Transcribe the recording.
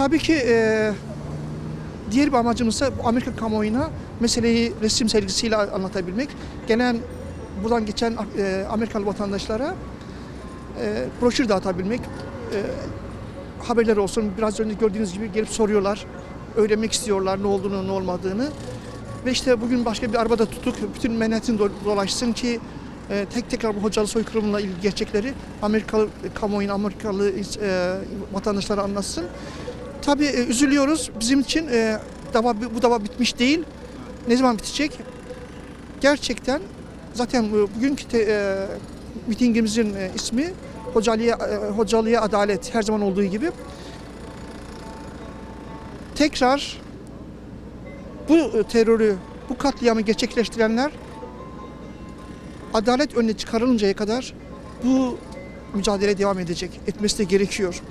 Tabii ki e, diğer bir amacımız bu Amerika kamuoyuna meseleyi resim sergisiyle anlatabilmek. Gelen buradan geçen e, Amerikalı vatandaşlara e, broşür dağıtabilmek. E, haberler olsun. Biraz önce gördüğünüz gibi gelip soruyorlar. Öğrenmek istiyorlar ne olduğunu ne olmadığını. Ve işte bugün başka bir arabada tuttuk. Bütün Manhattan do- dolaşsın ki e, tek tekrar bu hocalı soykırımla ilgili gerçekleri Amerikalı kamuoyuna, Amerikalı e, vatandaşlara anlatsın. Tabii e, üzülüyoruz. Bizim için e, dava, bu dava bitmiş değil. Ne zaman bitecek? Gerçekten zaten e, bugünkü te, e, mitingimizin e, ismi Hocalıya, e, Hocalıya Adalet her zaman olduğu gibi. Tekrar bu e, terörü, bu katliamı gerçekleştirenler adalet önüne çıkarılıncaya kadar bu mücadele devam edecek, etmesi de gerekiyor.